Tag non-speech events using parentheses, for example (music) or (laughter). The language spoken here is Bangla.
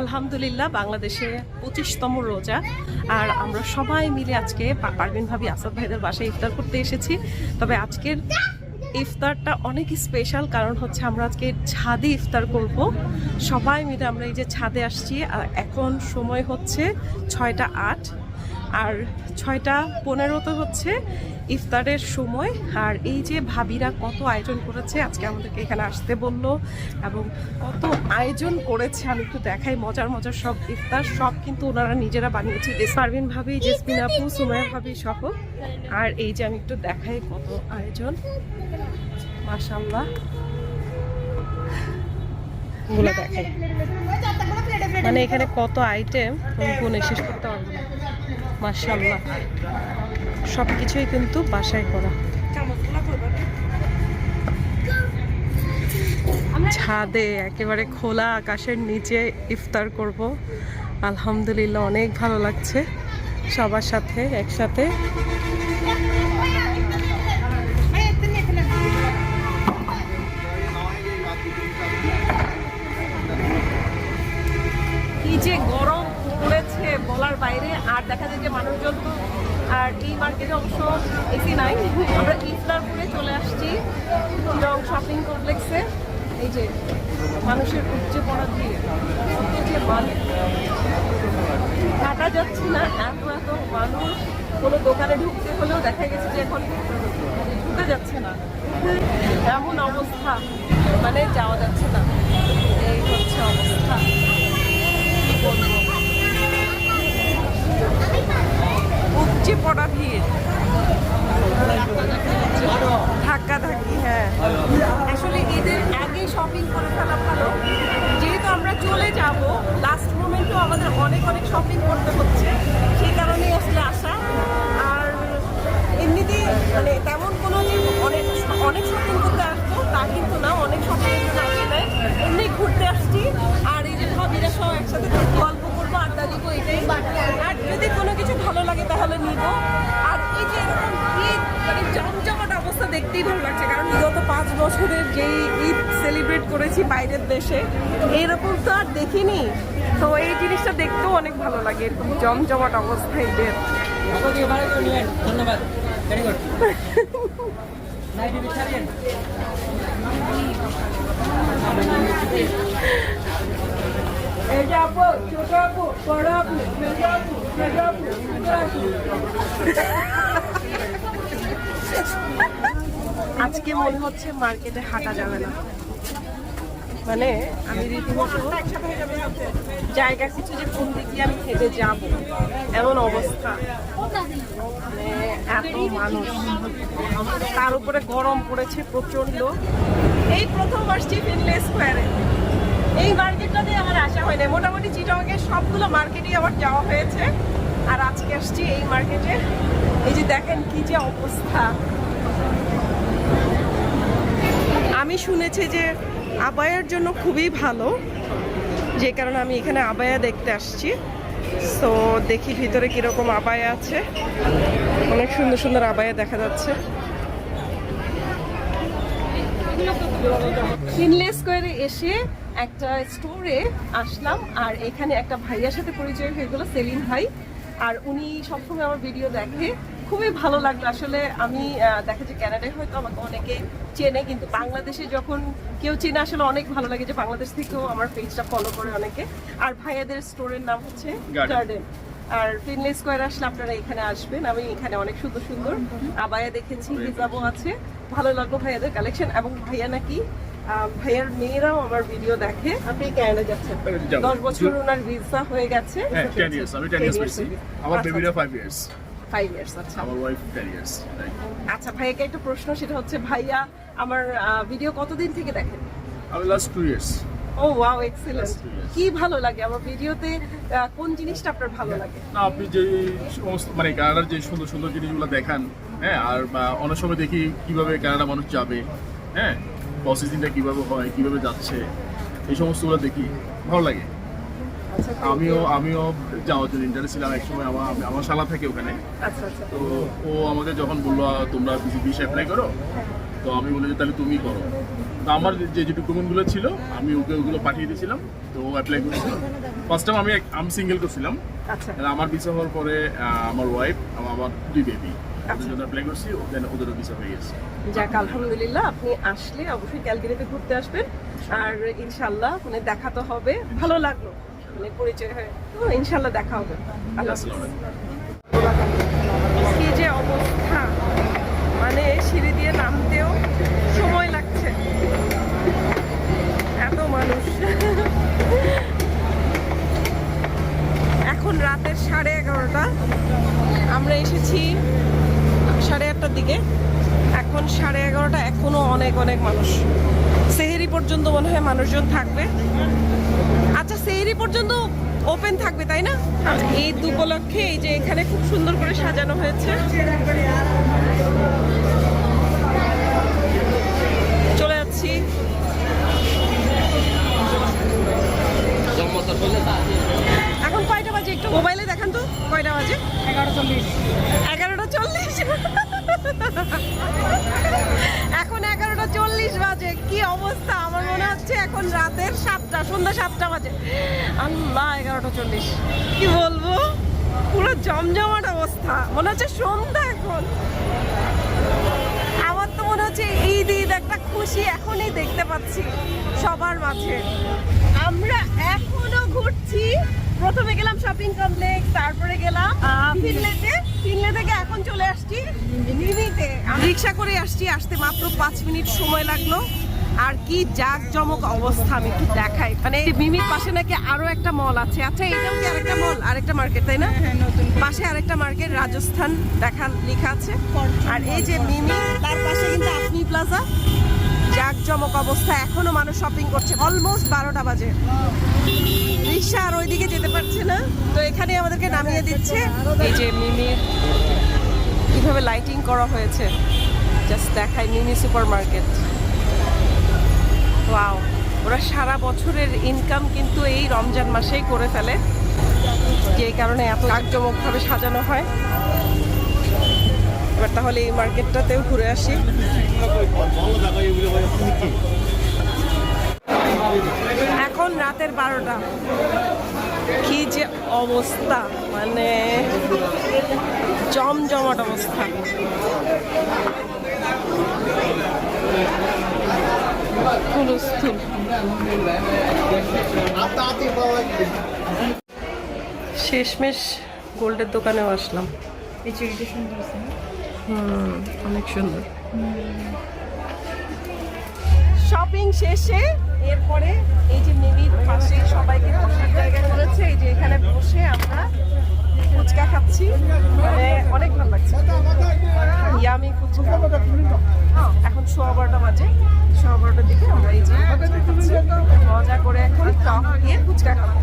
আলহামদুলিল্লাহ বাংলাদেশে পঁচিশতম রোজা। আর আমরা সবাই মিলে আজকে পারবেন ভাবি আসাদ ভাইদের বাসায় ইফতার করতে এসেছি। তবে আজকের ইফতারটা অনেক স্পেশাল কারণ হচ্ছে আমরা আজকে ছাদে ইফতার করব। সবাই মিলে আমরা এই যে ছাদে আসছি, আর এখন সময় হচ্ছে ছয়টা আট। আর ছয়টা, পনেরো তো হচ্ছে ইফতারের সময়। আর এই যে ভাবিরা কত আয়োজন করেছে, আজকে আমাদেরকে এখানে আসতে বলল এবং কত আয়োজন করেছে, আমি একটু দেখাই মজার মজার সব ইফতার। সব কিন্তু ওনারা নিজেরা বানিয়েছে। পারভিন ভাবি জেসমিন আপু সুমায়া ভাবি সহ। আর এই যে আমি একটু দেখাই কত আয়োজন। মাশাল্লাহগুলো দেখাই। মানে এখানে কত আইটেম গুনে শেষ করতে পারব মাশাল্লাহ সব কিছুই কিন্তু বাসায় করা। ছাদে একেবারে খোলা আকাশের নিচে ইফতার করব। আলহামদুলিল্লাহ অনেক ভালো লাগছে। সবার সাথে একসাথে। কি যে গরম। বলার বাইরে আর দেখা যায় যে মানুষজন তো আর এই মার্কেটে অবশ্য এসি নাই। আমরা ইফতারপুরে চলে আসছি। রং শপিং কমপ্লেক্সে এই যে মানুষের উপচে পড়া দিয়ে কত যে যাচ্ছে না, এত এত মানুষ। কোনো দোকানে ঢুকতে হলেও দেখা গেছে যে এখন ঢুকে যাচ্ছে না। এমন অবস্থা মানে যাওয়া যাচ্ছে না। এই হচ্ছে অবস্থা। কি বলব? উপচে পড়া ভিড়। ধাক্কা ধাক্কি হ্যাঁ। আসলে ঈদের আগে শপিং করে ফেলা ভালো। যেহেতু আমরা চলে যাব লাস্ট মোমেন্টও আমাদের অনেক অনেক শপিং করতে হচ্ছে। সেই কারণেই আসলে আসা। দেখতেই ভালো লাগছে কারণ গত পাঁচ বছরের যেই ঈদ সেলিব্রেট করেছি বাইরের দেশে এরকম তো আর দেখিনি। তো এই জিনিসটা দেখতেও অনেক ভালো লাগে এরকম জমজমাট অবস্থা ঈদের। ধন্যবাদ। আজকে মনে হচ্ছে মার্কেটে হাঁটা যাবে না। মানে আমি রীতিমতো জায়গা কিছু যে কোন দিক আমি হেঁটে যাব, এমন অবস্থা। মানে এত মানুষ। তার উপরে গরম পড়েছে প্রচণ্ড এই প্রথম আসছি ফিনলে স্কোয়ারে এই মার্কেটটাতে আমার আসা হয় না মোটামুটি চিটংয়ের সবগুলো মার্কেটই আমার যাওয়া হয়েছে। আর আজকে আসছি এই মার্কেটে। এই যে দেখেন কি যে অবস্থা। আমি শুনেছি যে আবায়ার জন্য খুবই ভালো, যে কারণে আমি এখানে আবায়া দেখতে আসছি। সো দেখি ভিতরে কীরকম আবায়া আছে। অনেক সুন্দর সুন্দর আবায়া দেখা যাচ্ছে। ফিনলে স্কোয়ারে এসে একটা স্টোরে আসলাম, আর এখানে একটা ভাইয়ার সাথে পরিচয় হয়ে গেলো, সেলিম ভাই। আর উনি সবসময় আমার ভিডিও দেখে। খুবই ভালো লাগল। আসলে আমি দেখা যায় ক্যানাডায় হয়তো আমাকে অনেকে চেনে কিন্তু বাংলাদেশে যখন কেউ চেনে আসলে অনেক ভালো লাগে যে বাংলাদেশ থেকেও আমার পেজটা ফলো করে অনেকে। আর ভাইয়াদের স্টোরের নাম হচ্ছে গার্ডেন আর ফিনলে স্কোয়ার আসলে আপনারা এখানে আসবেন। আমি এখানে অনেক সুন্দর সুন্দর আবায়া দেখেছি হিজাবও আছে। ভালো লাগল ভাইয়াদের কালেকশন এবং ভাইয়া নাকি ভাইয়ার মেয়েরাও আমার ভিডিও দেখে। আপনি ক্যানাডা যাচ্ছেন। দশ বছর ওনার ভিসা হয়ে গেছে। হ্যাঁ ইয়ার্স আমার বেবিরা ফাইভ ইয়ার্স ফাইভ ইয়ার্স আচ্ছা আমার ওয়াইফ টেন ইয়ার্স আচ্ছা ভাইয়াকে একটা প্রশ্ন সেটা হচ্ছে ভাইয়া আমার ভিডিও কতদিন থেকে দেখেন? আমি লাস্ট টু ইয়ার্স ও ওয়াও এক্সিলেন্ট. কি ভালো লাগে? আমার ভিডিওতে কোন জিনিসটা আপনার ভালো লাগে? না আপনি যে সমস্ত মানে কানাডার যে সুন্দর সুন্দর জিনিসগুলো দেখান হ্যাঁ আর অনেক সময় দেখি কীভাবে কানাডা মানুষ যাবে হ্যাঁ প্রসেসিংটা কীভাবে হয় কীভাবে যাচ্ছে এই সমস্তগুলো দেখি ভালো লাগে। আমিও আমিও যাওয়ার জন্য ইন্টারেস্ট ছিলাম একসময় আমার আমার শালা থাকে ওখানে। আচ্ছা আচ্ছা। তো ও আমাকে যখন বলল তোমরা বিসি অ্যাপ্লাই করো? তো তো আমি বলি যে তাহলে তুমি করো। তো আমার যে যে ডকুমেন্টগুলো ছিল আমি ওকে ওগুলো পাঠিয়ে দিয়েছিলাম তো ও অ্যাপ্লাই করেছিল। ফার্স্ট টাইম আমি আমি সিঙ্গেল করছিলাম। আচ্ছা। আমার ভিসা হওয়ার পরে আমার ওয়াইফ আমার দুই বেবি ওদের জন্য অ্যাপ্লাই করছি দেন ওদেরও ভিসা হয়ে গেছে। যাক আলহামদুলিল্লাহ আপনি আসলে অবশ্যই ক্যালকারিতে ঘুরতে আসবেন। আর ইনশাল্লাহ মানে দেখা তো হবে। ভালো লাগল। মানে পরিচয় হয়। তো ইনশাল্লাহ দেখা হবে। আল্লাহ কি যে অবস্থা মানে সিঁড়ি দিয়ে নামতেও সময় লাগছে। এত মানুষ। এখন রাতের সাড়ে এগারোটা। আমরা এসেছি সাড়ে আটটার দিকে। এখন সাড়ে এগারোটা, এখনও অনেক অনেক মানুষ। সেহেরি পর্যন্ত মনে হয় মানুষজন থাকবে। আচ্ছা সেহেরি পর্যন্ত ওপেন থাকবে তাই না? এই উপলক্ষে এই যে এখানে খুব সুন্দর করে সাজানো হয়েছে। চলে যাচ্ছি। এখন কয়টা বাজে একটু মোবাইলে দেখান তো কয়টা বাজে? এগারো চল্লিশ। এগারোটা চল্লিশ। (laughs) এখন এগারোটা চল্লিশ বাজে। কি অবস্থা? আমার মনে হচ্ছে এখন রাতের সাতটা সন্ধ্যা সাতটা বাজে। আল্লাহ এগারোটা চল্লিশ। কি বলব? পুরো জমজমাট অবস্থা। মনে হচ্ছে সন্ধ্যা এখন। আমার তো মনে হচ্ছে ঈদ ঈদ একটা খুশি এখনই দেখতে পাচ্ছি সবার মাঝে। আমরা এখনও ঘুরছি। প্রথমে গেলাম শপিং কমপ্লেক্স তারপরে গেলাম আহ, ফিনলেতে ফিনলে থেকে এখন চলে আসছি রিক্সা করে আসছি আসতে মাত্র পাঁচ মিনিট সময় লাগল আর কি জাক জমক অবস্থা আমি একটু দেখাই মানে মিমির পাশে নাকি আরও একটা মল আছে আচ্ছা এটাও কি আরেকটা মল আরেকটা মার্কেট তাই না পাশে আরেকটা মার্কেট রাজস্থান দেখা লেখা আছে আর এই যে মিমি তার পাশে কিন্তু আপনি প্লাজা জাকজমক অবস্থা এখনও মানুষ শপিং করছে অলমোস্ট বারোটা বাজে রিক্সা আর ওইদিকে যেতে পারছে না তো এখানে আমাদেরকে নামিয়ে দিচ্ছে এই যে মিমির কীভাবে লাইটিং করা হয়েছে? জাস্ট দেখায় মিমি সুপার মার্কেট ওয়াও ওরা সারা বছরের ইনকাম কিন্তু এই রমজান মাসেই করে ফেলে। যে কারণে এত জাকজমকভাবে সাজানো হয়। এবার তাহলে এই মার্কেটটাতেও ঘুরে আসি। এখন রাতের বারোটা। কি যে অবস্থা মানে জমজমাট অবস্থা। শেষমেশ গোল্ডের দোকানেও আসলাম। হুম, অনেক সুন্দর। শপিং শেষে এরপরে এই যে মিমির পাশে সবাইকে বসার জায়গা করেছে। এই যে এখানে বসে আমরা ফুচকা খাচ্ছি। মানে অনেক ভালো লাগছে। ইয়ামি ফুচকা। এখন সোয়া বারোটা বাজে। সোয়া বারোটার দিকে আমরা এই যে মজা করে এখন ফুচকা খাওয়া